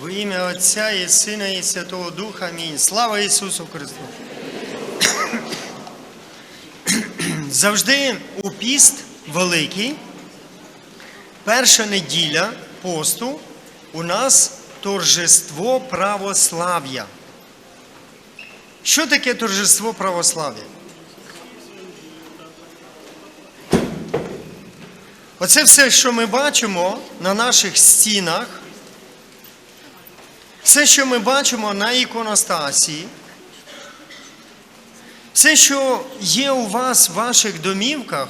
Во ім'я Отця і Сина і Святого Духа. Амінь. Слава Ісусу Христу. Завжди у піст великий, перша неділя посту у нас торжество православ'я. Що таке торжество православ'я? Оце все, що ми бачимо на наших стінах, все, що ми бачимо на іконостасі, все, що є у вас в ваших домівках,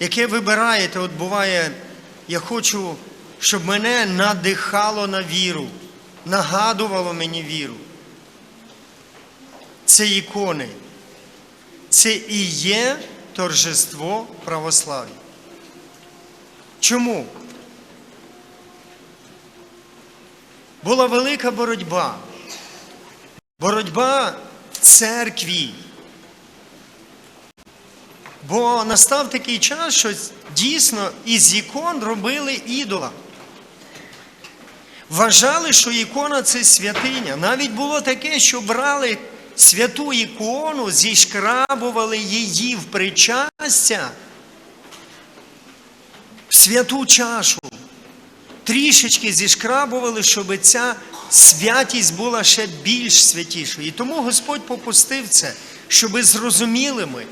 яке вибираєте, от буває, я хочу, щоб мене надихало на віру, нагадувало мені віру. Це ікони. Це і є торжество православ'я. Чому? Була велика боротьба. Боротьба церкві. Бо настав такий час, що дійсно із ікон робили ідола. Вважали, що ікона це святиня. Навіть було таке, що брали святу ікону, зішкрабували її в причастя, в святу чашу. Трішечки зішкрабували, щоб ця святість була ще більш святішою. І тому Господь попустив це, щоби зрозуміли ми,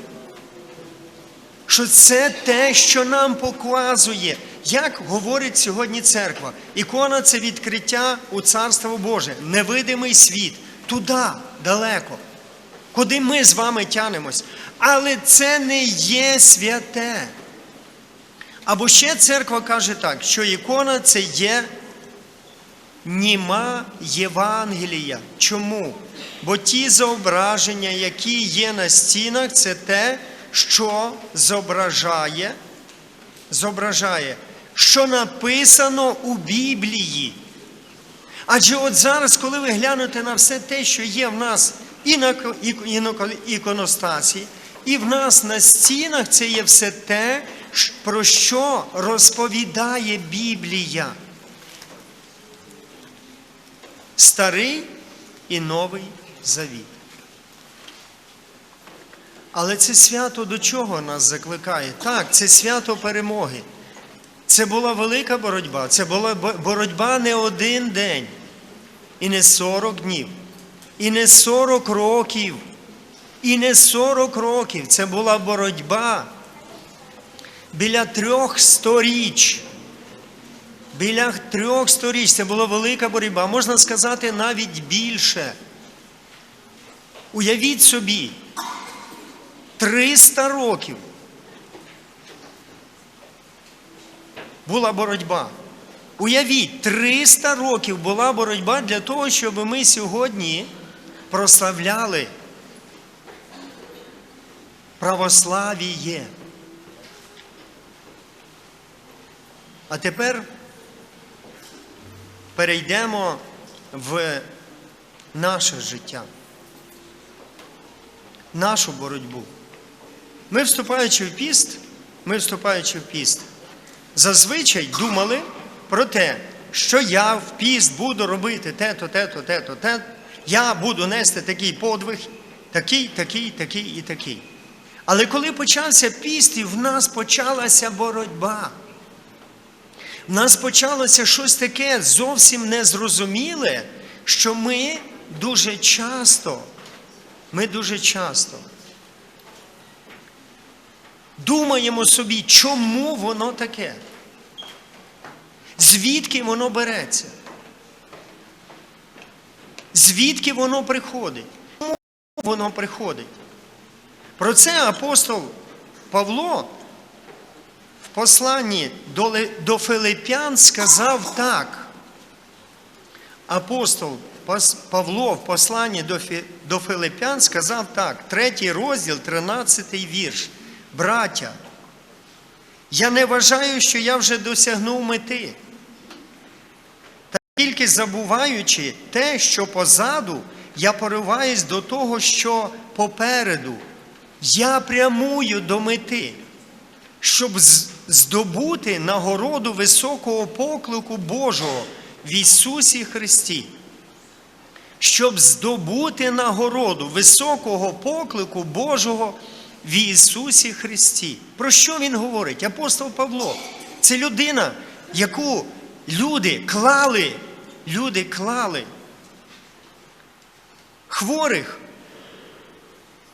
що це те, що нам показує, як говорить сьогодні церква. Ікона це відкриття у Царство Боже, невидимий світ, туди, далеко, куди ми з вами тянемось. Але це не є святе. Або ще церква каже так, що ікона це є німа Євангелія. Чому? Бо ті зображення, які є на стінах, це те, що зображає, зображає, що написано у Біблії. Адже от зараз, коли ви глянете на все те, що є в нас і на іконостасі, і в нас на стінах, це є все те, про що розповідає Біблія. Старий і Новий Завіт. Але це свято до чого нас закликає? Так, це свято перемоги. Це була велика боротьба. Це була боротьба не один день, і не 40 днів, і не 40 років, і не 40 років. Це була боротьба біля трьох сторіч. Біля трьох сторіч це була велика боротьба, можна сказати, навіть більше. Уявіть собі, 300 років була боротьба. Уявіть, 300 років була боротьба для того, щоб ми сьогодні прославляли православіє. А тепер перейдемо в наше життя, нашу боротьбу. Ми, вступаючи в піст, ми, вступаючи в піст, зазвичай думали про те, що я в піст буду робити те-то, те-то, те-то, те. Я буду нести такий подвиг, такий, такий, такий і такий. Але коли почався піст, і в нас почалася боротьба. В нас почалося щось таке зовсім незрозуміле, що ми дуже часто, ми дуже часто думаємо собі, чому воно таке? Звідки воно береться? Звідки воно приходить? Чому воно приходить? Про це апостол Павло посланні до, Филип'ян сказав так. Апостол Павло в посланні до, Филип'ян сказав так, третій розділ, 13 вірш. Браття, я не вважаю, що я вже досягнув мети. Та тільки забуваючи те, що позаду, я пориваюсь до того, що попереду. Я прямую до мети, щоб здобути нагороду високого поклику Божого, в Ісусі Христі, щоб здобути нагороду високого поклику Божого в Ісусі Христі. Про що він говорить? Апостол Павло. Це людина, яку люди клали, люди клали хворих.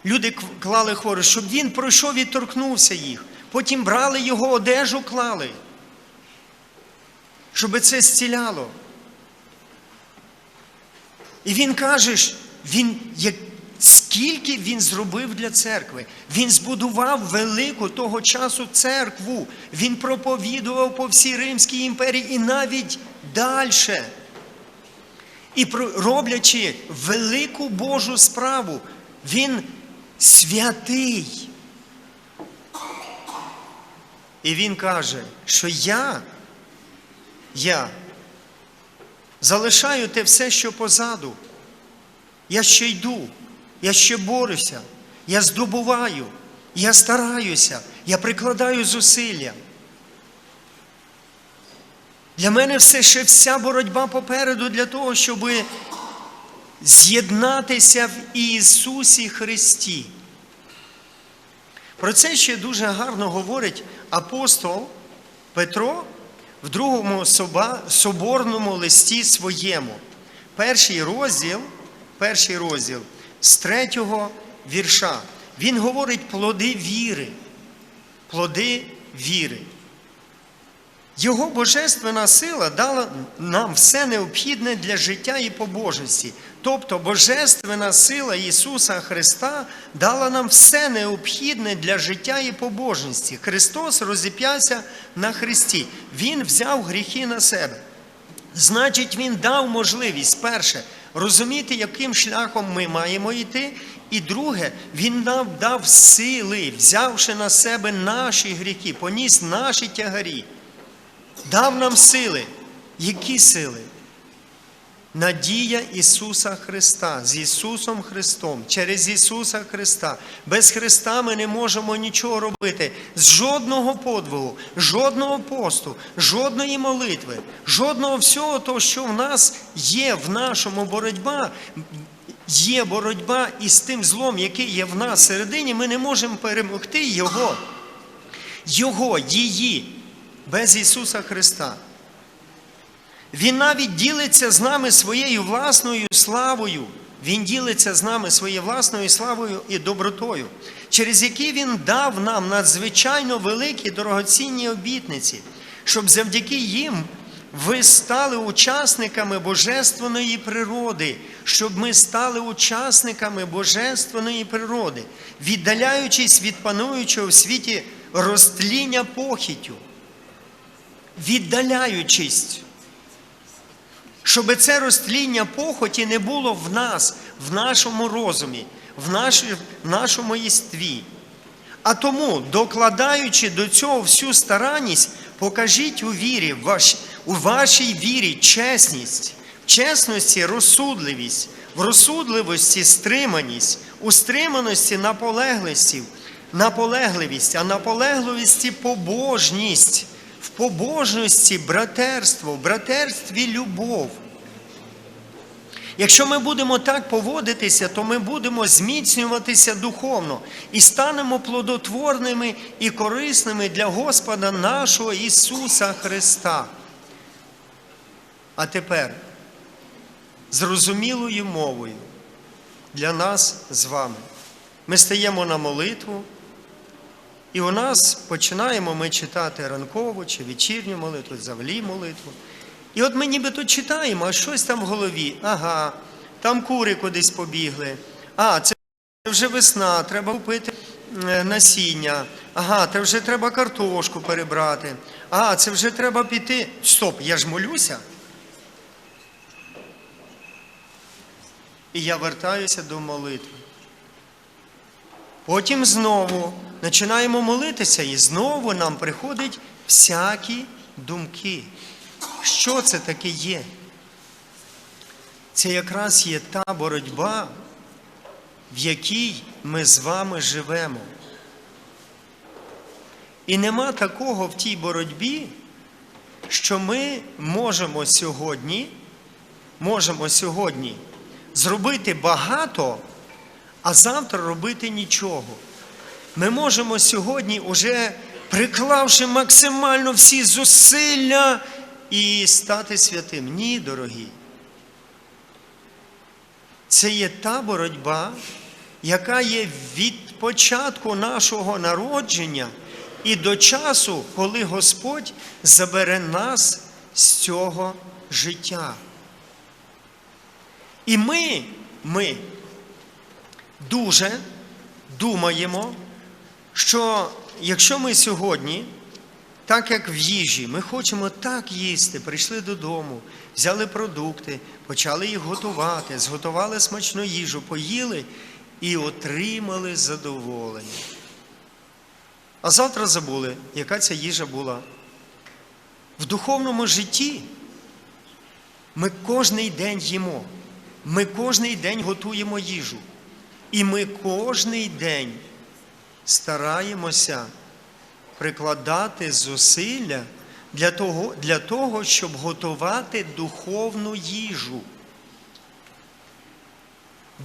Люди клали хворих, щоб він пройшов і торкнувся їх. Потім брали його одежу, клали, щоб це зціляло. І він каже, він, скільки він зробив для церкви. Він збудував велику того часу церкву. Він проповідував по всій Римській імперії і навіть далі. І роблячи велику Божу справу, він святий. І він каже, що я, я залишаю те все, що позаду. Я ще йду, я ще борюся, я здобуваю, я стараюся, я прикладаю зусилля. Для мене все ще вся боротьба попереду для того, щоб з'єднатися в Ісусі Христі. Про це ще дуже гарно говорить апостол Петро в другому соборному листі своєму. Перший розділ, перший розділ з третього вірша. Він говорить плоди віри. Плоди віри. Його божественна сила дала нам все необхідне для життя і побожності. Тобто Божественна сила Ісуса Христа дала нам все необхідне для життя і побожності. Христос розіп'явся на Христі. Він взяв гріхи на себе. Значить, Він дав можливість, перше, розуміти, яким шляхом ми маємо йти. І друге, Він нам дав сили, взявши на себе наші гріхи, поніс наші тягарі дав нам сили. Які сили? Надія Ісуса Христа з Ісусом Христом, через Ісуса Христа. Без Христа ми не можемо нічого робити. З жодного подвигу, жодного посту, жодної молитви, жодного всього того, що в нас є в нашому боротьба, є боротьба із тим злом, який є в нас всередині, ми не можемо перемогти Його. Його, її без Ісуса Христа. Він навіть ділиться з нами своєю власною славою. Він ділиться з нами своєю власною славою і добротою, через які Він дав нам надзвичайно великі дорогоцінні обітниці, щоб завдяки їм ви стали учасниками божественної природи, щоб ми стали учасниками божественної природи, віддаляючись від пануючого в світі розтління похітю віддаляючись, щоб це розтління похоті не було в нас, в нашому розумі, в нашому єстві. А тому, докладаючи до цього всю старанність, покажіть у вірі, у вашій вірі чесність, в чесності розсудливість, в розсудливості стриманість, у стриманості наполеглості, наполегливість, а наполегливості побожність, в побожності братерство, в братерстві любов. Якщо ми будемо так поводитися, то ми будемо зміцнюватися духовно і станемо плодотворними і корисними для Господа нашого Ісуса Христа. А тепер зрозумілою мовою для нас з вами. Ми стаємо на молитву, і у нас починаємо ми читати ранкову чи вечірню молитву, завлі молитву. І от ми нібито читаємо, а щось там в голові. Ага, там кури кудись побігли. А, це вже весна, треба купити е, насіння. Ага, це вже треба картошку перебрати. А, це вже треба піти. Стоп, я ж молюся. І я вертаюся до молитви. Потім знову починаємо молитися, і знову нам приходять всякі думки. Що це таке є? Це якраз є та боротьба, в якій ми з вами живемо. І нема такого в тій боротьбі, що ми можемо сьогодні, можемо сьогодні зробити багато, а завтра робити нічого. Ми можемо сьогодні, уже приклавши максимально всі зусилля і стати святим. Ні, дорогі. Це є та боротьба, яка є від початку нашого народження і до часу, коли Господь забере нас з цього життя. І ми, ми дуже думаємо, що якщо ми сьогодні, так як в їжі, ми хочемо так їсти, прийшли додому, взяли продукти, почали їх готувати, зготували смачну їжу, поїли і отримали задоволення. А завтра забули, яка ця їжа була. В духовному житті ми кожний день їмо, ми кожний день готуємо їжу. І ми кожний день стараємося прикладати зусилля для того, для того, щоб готувати духовну їжу.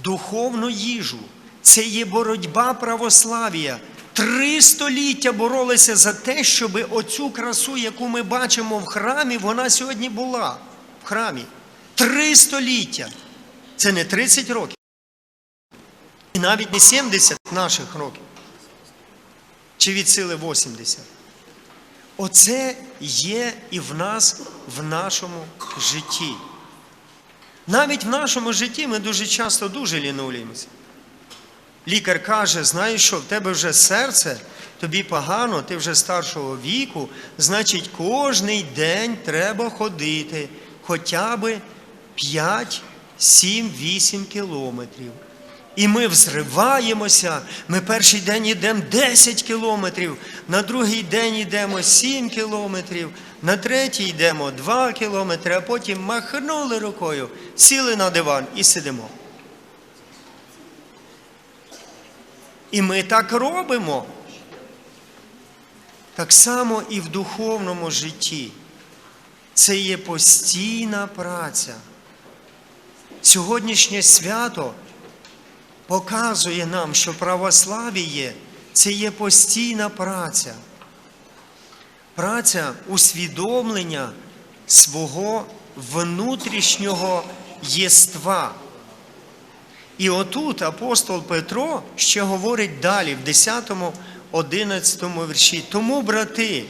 Духовну їжу. Це є боротьба православ'я. Три століття боролися за те, щоб оцю красу, яку ми бачимо в храмі, вона сьогодні була в храмі. Три століття. Це не 30 років. І навіть не 70 наших років. Чи від сили 80. Оце є і в нас в нашому житті. Навіть в нашому житті ми дуже часто дуже лінулюємося. Лікар каже, знаєш що, в тебе вже серце, тобі погано, ти вже старшого віку, значить, кожний день треба ходити хоча б 5, 7, 8 кілометрів. І ми взриваємося, ми перший день йдемо 10 кілометрів, на другий день йдемо 7 кілометрів, на третій йдемо 2 кілометри, а потім махнули рукою, сіли на диван і сидимо. І ми так робимо. Так само і в духовному житті. Це є постійна праця. Сьогоднішнє свято показує нам, що православ'я це є постійна праця. Праця усвідомлення свого внутрішнього єства. І отут апостол Петро ще говорить далі, в 10, 11 вірші. Тому, брати,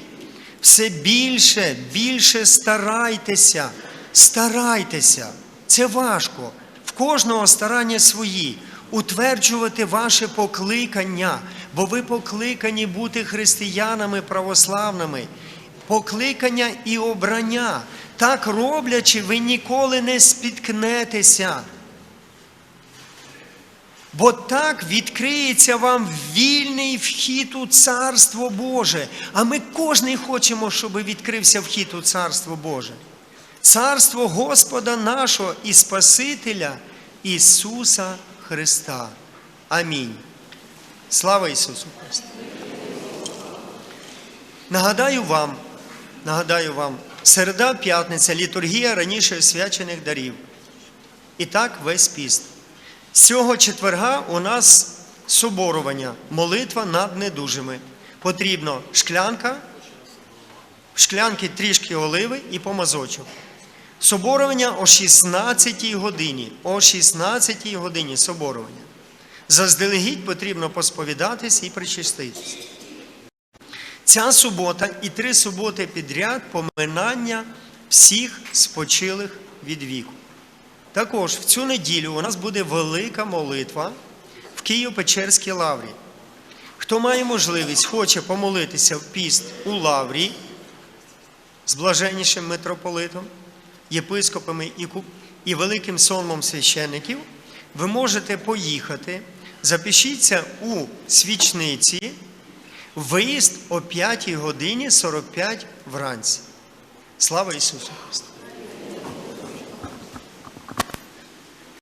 все більше, більше старайтеся, старайтеся. Це важко. В кожного старання свої. Утверджувати ваше покликання, бо ви покликані бути християнами православними, покликання і обрання. Так роблячи, ви ніколи не спіткнетеся. Бо так відкриється вам вільний вхід у Царство Боже. А ми кожний хочемо, щоб відкрився вхід у Царство Боже. Царство Господа нашого і Спасителя Ісуса Христа. Амінь. Слава Ісусу Христу! Нагадаю вам, нагадаю вам, середа п'ятниця, літургія раніше освячених дарів. І так весь піст. З цього четверга у нас соборування, молитва над недужими. Потрібно шклянка, шклянки трішки оливи і помазочок. Соборування о 16-й годині. О 16-й годині соборування. Заздалегідь потрібно посповідатись і причаститись. Ця субота і три суботи підряд поминання всіх спочилих від віку. Також в цю неділю у нас буде велика молитва в Києво-Печерській лаврі. Хто має можливість, хоче помолитися в піст у лаврі з блаженнішим митрополитом, єпископами і, великим сонмом священників, ви можете поїхати, запишіться у свічниці, виїзд о 5 годині 45 вранці. Слава Ісусу Христу!